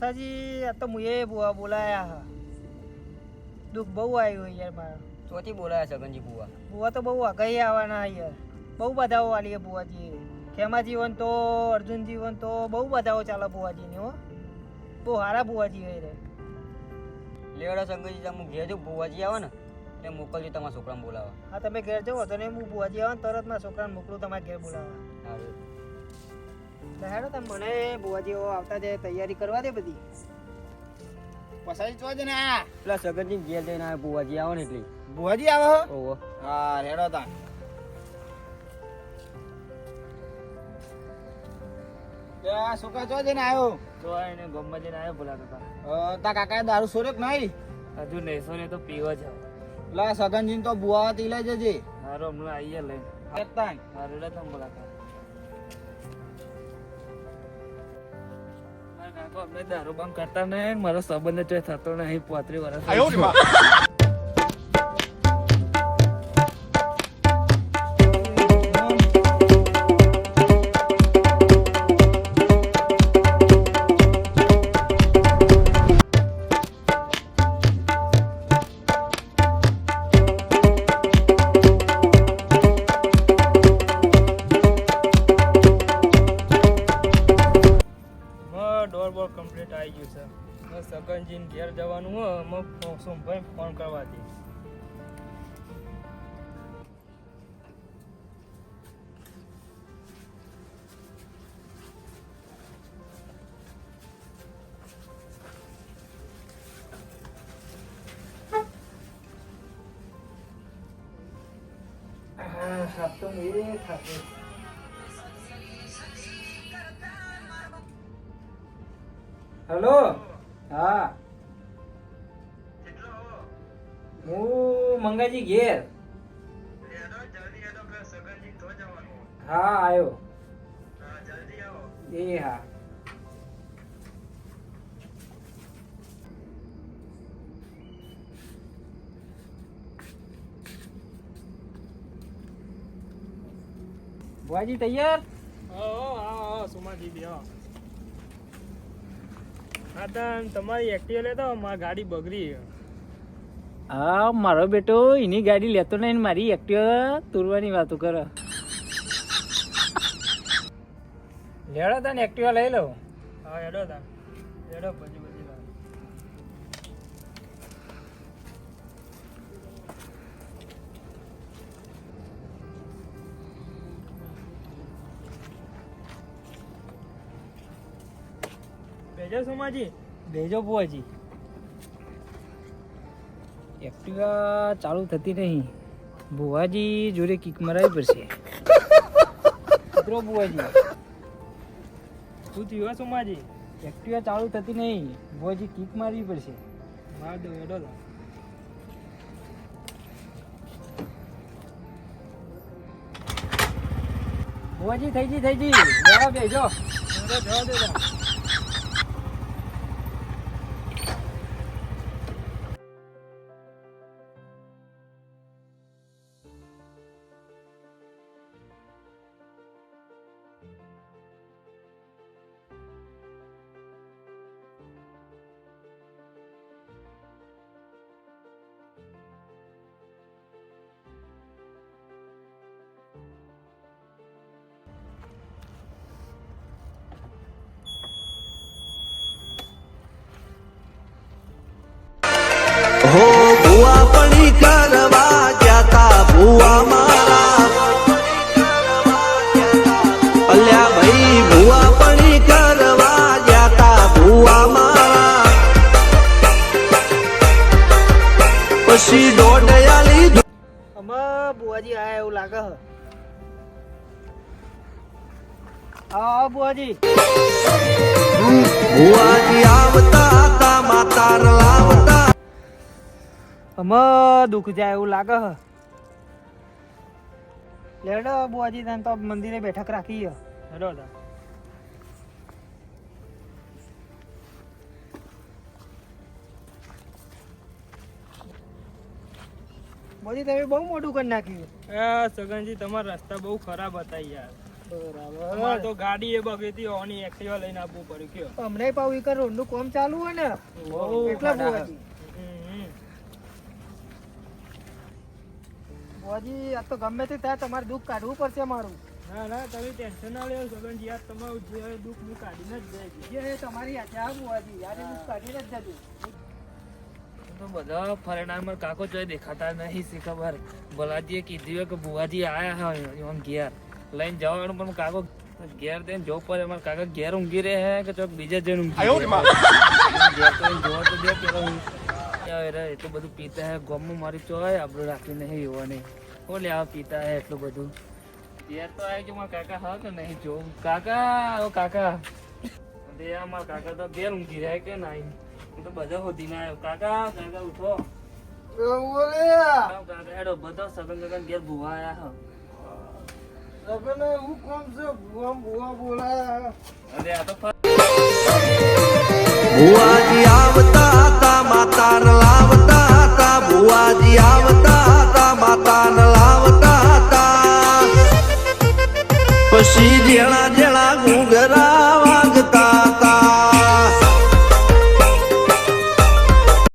સાજી આ તો મુએ બુઆ બોલાયા હા. દુઃખ બહુ આવ્યું યાર મારે. ચોથી બોલાયા સગનજી બુવા બુઆ. તો બહુ આગળ આવવાના યાર. બહુ બધાઓ વાલીએ બુઆજી. ખેમા જીવન તો અર્જુન જીવન તો બહુ બધાઓ ચાલે બુઆજીની હો. બહુ સારા બુઆજી હોય રે. લેવડા સંગજી તમે ઘેર જો બુઆજી આવે ને એટલે મોકલજો તમારા છોકરાને બોલાવવા. હા તમે ઘેર જાઓ તો ને હું બુઆજી આવે ને તરત મારા છોકરાને મોકલું તમારે ઘેર બોલાવવા. તો હેડો તમે મને બુઆજીઓ આવતા જાય તૈયારી કરવા દે બધી. પસાઈ ચો છે ને આ. પેલા સગનજી ઘેર જઈને આવે બુવાજી આવો ને એટલે. ભુવાજી આવે હો? ઓહો. હા રેડો તા. ચો આવ્યો તો એને ગમમાં જઈને આવ્યો બોલાતા અ, તા કાકાએ દારૂ સોર્યો કે નહીં? હજુ નહીં ને તો પીવો જ પેલા સગનજીને તો બુવા થી લઈ જજે. હારો હમણાં આવીએ લઈને. એટલે તમે બોલાતા અમને દારૂ બંધ કરતા નહીં મારો સંબંધ થતો નહીં પોત્રી વર્ષ જવાનું હોય અમે સોમભાઈ ફોન કરવા દે હેલો? હા. હું મંગાજી ઘેર હા આવ્યો એ હા બુઆજી તૈયાર તમારી એક્ટિવા લેતા મારી ગાડી બગડી હા મારો બેટો એની ગાડી લેતો નહીં ને મારી એક્ટિવા તોડવાની વાતો કરે. લેડો તને એક્ટિવા લઈ લો હા હેડો તા હેડો પછી પછી બેજો સોમાજી? બેજો બુઆજી એક્ટિવા ચાલુ થતી નહીં. ભુવાજી જોડે કિક મરાવી પડશે. મિત્રો ભુવાજી શું થયું સોમાજી? એક્ટિવા ચાલુ થતી નહીં. ભુવાજી કિક મારવી પડશે. માર દો એડો બુવાજી થઈ જી થઈ જી જવા બેજો જવા દે પછી દોડયાલી અમાર બુઆજી આયા એવું લાગે હ હા બુઆજી. ભુવાજી આવતા હતા માતાર લાવતા. અમાર દુઃખ જાય એવું લાગે હ લેડો બુઆજી તને તો મંદિરે બેઠક રાખી હેડો તા મોદી તમે બહુ મોટું કરી નાખ્યું. સગનજી તમારા રસ્તા બહુ ખરાબ હતા યાર. તો ગાડી એ બગડી ઓની એક્ટિવા લઈને આપવું પડ્યું કયો. હમણાં પાછું ઈ રોડનું કામ ચાલુ હોય ને એટલે બુવાજી બુવાજી આ તો ગમે તે થાય તમારે દુઃખ કાઢવું પડશે મારું ના ના તમે ટેન્શન ના લેવો સગનજી યાર તમારું જે દુઃખ હું કાઢીને જ જાય તમારી યાદ આ બુવાજી યારે દુઃખ કાઢીને જ જતું તો બધા ફરેણામાં કાકો જોઈ દેખાતા નહીં શી ખબર. ભલાજીએ કીધું કે બુવાજી આયા હોય એમ ઘેર. લઈને જવાનું પણ કાકો ઘેર દઈને જો પડે. મારા કાકા ઘેર ઊંઘી રહે હે કે ચોક બીજે જઈને ઊંઘી ઘેર તો એને જોવા તો દે પેલા રે એટલું બધું પીતા હે ગોમું મારી ચોય આપણું રાખી નહીં યુવાને. નહીં લે આ પીતા હે એટલું બધું. ઘેર તો આવી કે મારા કાકા હા કે નહીં જો કાકા ઓ કાકા. મારા કાકા તો ઘેર ઊંઘી રહે કે નહીં? તો બધા હોતી ના આવ્યો. કાકા કાકા ઉઠો. કાકા કાકા હેડો બધા સગન સગન ઘેર ભૂવા આયા હો. અરે આ તો ભુવાજી